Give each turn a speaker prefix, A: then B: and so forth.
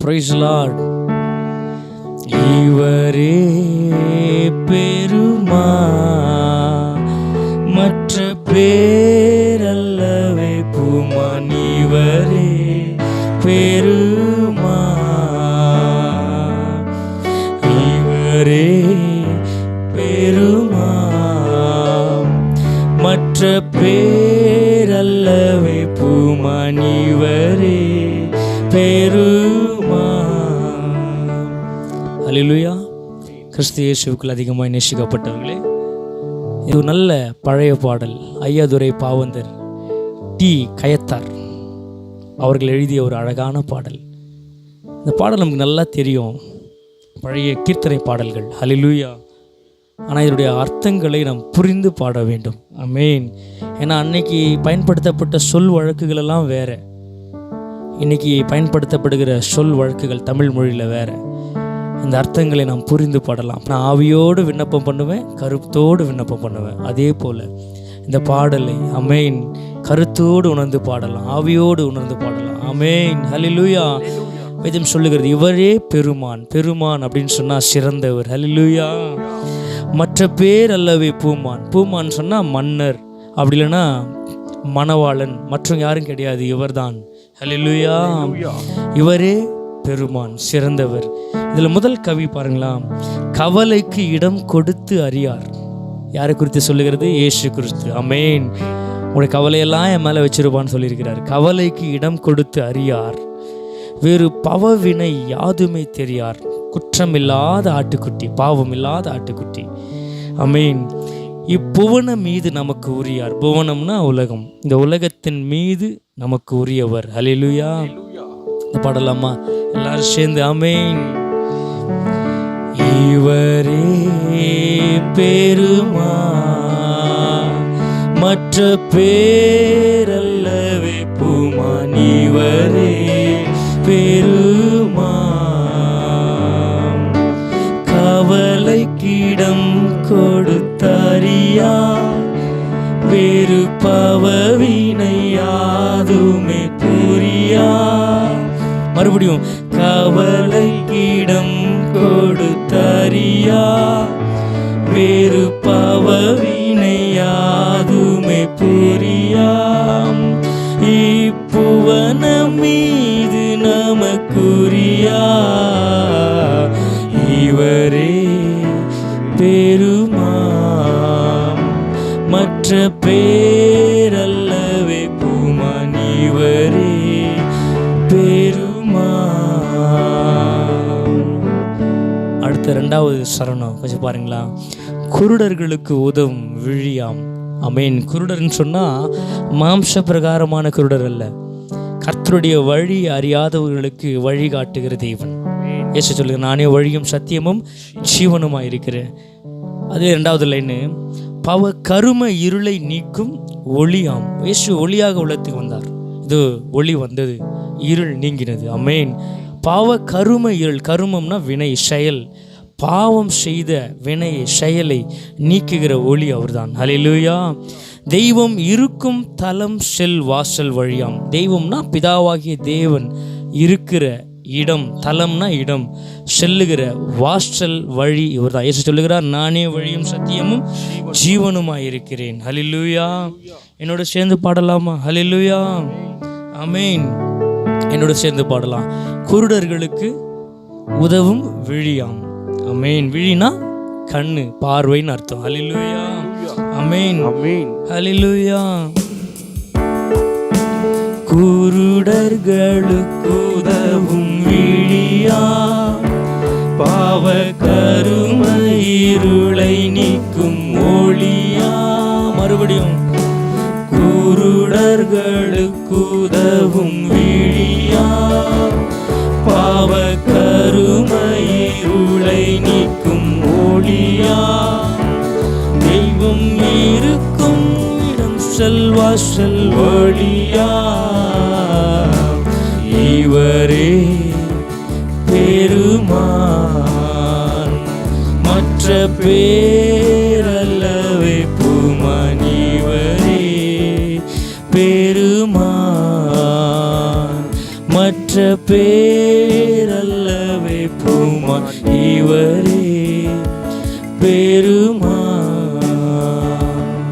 A: Price Lord இவரே பெருமா மற்ற பேரல்லவே புமான் இவரே பெருமா. இவரே பெருமா மற்ற பேரல்லவே புமான் இவரே பெருமா. அலிலுயா கிறிஸ்து இயேசுக்குள் அதிகமாக நேசிக்கப்பட்டவர்களே இது ஒரு நல்ல பழைய பாடல். ஐயாதுரை பாவந்தர் டி. கயத்தார் அவர்கள் எழுதிய ஒரு அழகான பாடல். இந்த பாடல் நமக்கு நல்லா தெரியும். பழைய கீர்த்தனை பாடல்கள். அலிலுயா ஆனால் இதனுடைய அர்த்தங்களை நாம் புரிந்து பாட வேண்டும். அமேன் ஏன்னா அன்னைக்கு பயன்படுத்தப்பட்ட சொல் வழக்குகளெல்லாம் வேறு. இன்றைக்கி இன்னைக்கு பயன்படுத்தப்படுகிற சொல் வழக்குகள் தமிழ் மொழியில் வேறு. இந்த அர்த்தங்களை நாம் புரிந்து பாடலாம். நான் ஆவியோடு விண்ணப்பம் பண்ணுவேன் கருத்தோடு விண்ணப்பம் பண்ணுவேன். அதே போல் இந்த பாடலை அமேன். கருத்தோடு உணர்ந்து பாடலாம் ஆவியோடு உணர்ந்து பாடலாம். அமேன். ஹலிலூயா வேதம் சொல்லுகிறது இவரே பெருமான் பெருமான் அப்படின்னு சொன்னால் சிறந்தவர். ஹலிலூயா மற்ற பேர் அல்லவே பூமான். பூமான் சொன்னால் மன்னர். அப்படி இல்லைன்னா மணவாளன். மற்றும் யாரும் கிடையாது இவர்தான். ஹலிலூயா இவரே பெருமான் சிறந்தவர். இதில் முதல் கவி பாருங்களா கவலைக்கு இடம் கொடுத்து அறியார். யாரை குறித்து சொல்லுகிறது? ஏசு கிறிஸ்து. அமேன் உங்களுடைய கவலையெல்லாம் என் மேலே வச்சிருப்பான்னு சொல்லியிருக்கிறார். கவலைக்கு இடம் கொடுத்து அறியார். வேறு பவவினை யாதுமே தெரியார். குற்றமில்லாத ஆட்டுக்குட்டி பாவம் இல்லாத ஆட்டுக்குட்டி. அமேன் இப்புவனம் மீது நமக்கு உரியார். புவனம்னா உலகம். இந்த உலகத்தின் மீது நமக்கு உரியவர். அலிலுயா இந்த பாடலாமா? எல்லாரும் சேர்ந்து அமேன் இவரே பெருமா மற்ற பேரல்லவே புமா இவரே பெருமா கவலை கிடம் கொடுத்தறியா வேறு பவவினையாதுமே புரியா மறுபடியும் கவலை கிடம் அறியா வேறு பவவினையாதுமே புரியாம். இப்புவன மீது நமக்குரியா. இவரே பெருமாம். மற்ற பேரல்லவே பூமான் இவரே. அடுத்த ரெண்டாவது சரணம். கொஞ்சம் பாருங்களா. குருடர்களுக்கு உதவும் விழியாம். அமேன் குருடர்னு சொன்னால் மாம்ச பிரகாரமான குருடர் அல்ல. கர்த்தருடைய வழி அறியாதவர்களுக்கு வழி காட்டுகிற தேவன். ஏசு சொல்லுங்க நானே வழியும் சத்தியமும் ஜீவனுமாக இருக்கிறேன் அதே ரெண்டாவது லைனு பவ கரும இருளை நீக்கும் ஒளியாம். இயேசு ஒளியாக உலகத்துக்கு வந்தார். இது ஒளி வந்தது இருள் நீங்கினது. அமேன் பாவ கரும இருள் கருமம்னா வினை செயல். பாவம் செய்த வினையை செயலை நீக்குகிற ஒளி அவர்தான். ஹலிலூயா தெய்வம் இருக்கும் தலம் செல் வாசல் வழியாம். தெய்வம்னா பிதாவாகிய தேவன் இருக்கிற இடம் தலம்னா இடம் செல்லுகிற வாசல் வழி இவர் தான் இயேசு சொல்லுகிறார் நானே வழியும் சத்தியமும் ஜீவனுமாய் இருக்கிறேன் ஹலிலூயா என்னோட சேர்ந்து பாடலாமா? ஹலிலூயா அமேன் என்னோட சேர்ந்து பாடலாம். குருடர்களுக்கு உதவும் விழியாம். அமேன் விழினா கண்ணு பார்வைன்னு அர்த்தம். ஹalleluya அமேன்
B: அமேன்
A: ஹalleluya குருடர்களுக்கு உதவும் விழியா. பாவ கருமை கருமையுளை நீக்கும் ஒளியா? தெய்வம் இருக்கும் இடம் செல்வா செல்வழியா? இவரே பெருமான். மற்ற பேரல்ல மற்ற பேரல்லவே பூமா இவரே பெருமா